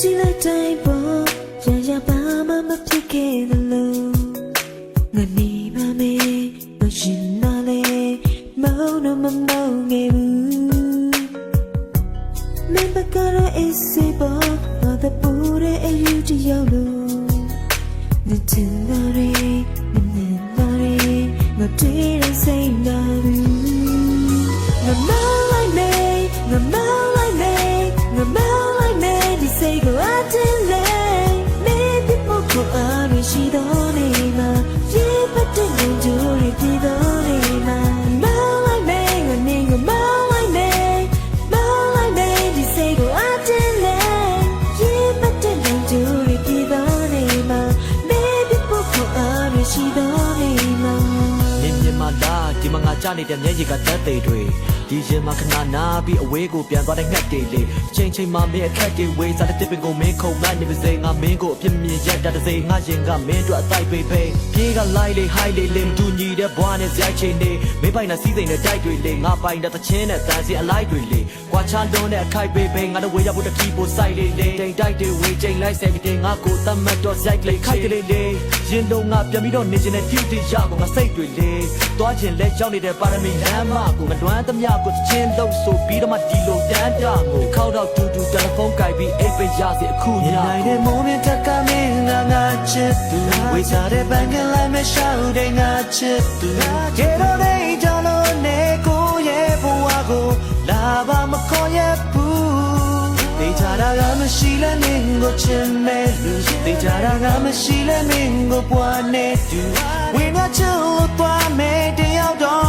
ကြည့်လိုက်တိုင်းပေါ်ရရပါမှမဖြစ်ခဲ့သလိုငါနေပါမေမရှင်နာလေမောင်တော့မမောင်ငယ်ဘူးမင်းပကတော့ is able ငါတပူတဲ့အယူတယောက်လို့ဒီတင်လာရေနင်းနေလာရေငါတည်းရစိတ်နာ ကြနေတဲ့မျက်ရည်ကတက်သေးတွေဒီရင်မှာခဏနာပြီးအဝေးကိုပြန်သွားတဲ့ငှက်တွေလေချိန်ချိန်မှာမင်းအခက်တွေဝေးစားတဲ့တစ်ပင်ကိုမင်းခုံမနေပါစေငါမင်းကိုအပြစ်မြင်ရက်တတ်တဲ့စေငါရင်ကမင်းတို့အတိုက်ပေးပေးပြေးကလိုက်လေဟိုက်လေလင်တူညီတဲ့ဘွားနဲ့ဇိုက်ချိန်နေမင်းပိုင်တဲ့စီးစိမ်နဲ့တိုက်တွေလေငါပိုင်တဲ့သချင်းနဲ့တန်စီအလိုက်တွေလေကွာချလွန်းတဲ့အခိုက်ပေးပေးငါတို့ဝေးရဖို့တတိပိုဆိုင်လေလေတိမ်တိုက်တွေဝေးချိန်လိုက်ဆယ်ပြီးတင်ငါကိုတတ်မှတ်တော့ဇိုက်လေခိုက်ကလေးလေရင်လုံးငါပြန်ပြီးတော့နေခြင်းနဲ့တိတိရကိုငါစိတ်တွေလေတွားခြင်းလက်ရောက်နေတဲ့ပါရမီလမ်းမကိုမလွမ်းသမျှကိုချင်းလို့ဆိုပြီးတော့မှဒီလိုတန်းတာကိုခောက်တော့တူတူတယ်လီဖုန်းကိုင်ပြီးအိတ်ပိတ်ရစီအခုညနိုင်တဲ့မိုးမြင့်တက်ကမင်းငါငါချစ်သူဝေးစားတဲ့ဘန်ကလိုက်မရှောက်တဲ့ငါချစ်သူကျေတော့နေကြလို့နေကိုရဲ့ဘဝကိုလာပါမခေါ်ရဘူးတေချာတာကမရှိလဲမင်းကိုချင်မဲ့လူတေချာတာကမရှိလဲမင်းကိုပွားနေတူဝင်းကချစ်လို့သွားမယ်တယောက်တော့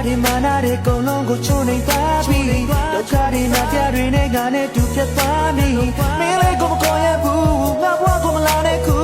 တားဒီမာနာတွေကုန်လုံးကိုချုံနေပါပြီဒုက္ခတွေနာပြတွေနဲ့ငါနဲ့တူပြတ်သွားပြီမင်းလေးကိုမခေါ်ရဘူးငါဘဝကိုမလာနဲ့ခု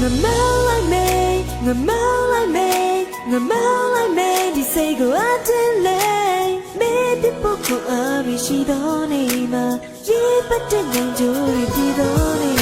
ငါမောင်းလိုက်မေးငါမောင်းလိုက်မေးငါမောင်းလိုက်မေးဒီစိတ်ကိုအတင်းလေမေးပြဖို့ကိုအားရရှိတော့နေမှာရေပတ်တဲ့ငုံကြိုးတွေပြည်တော့နေ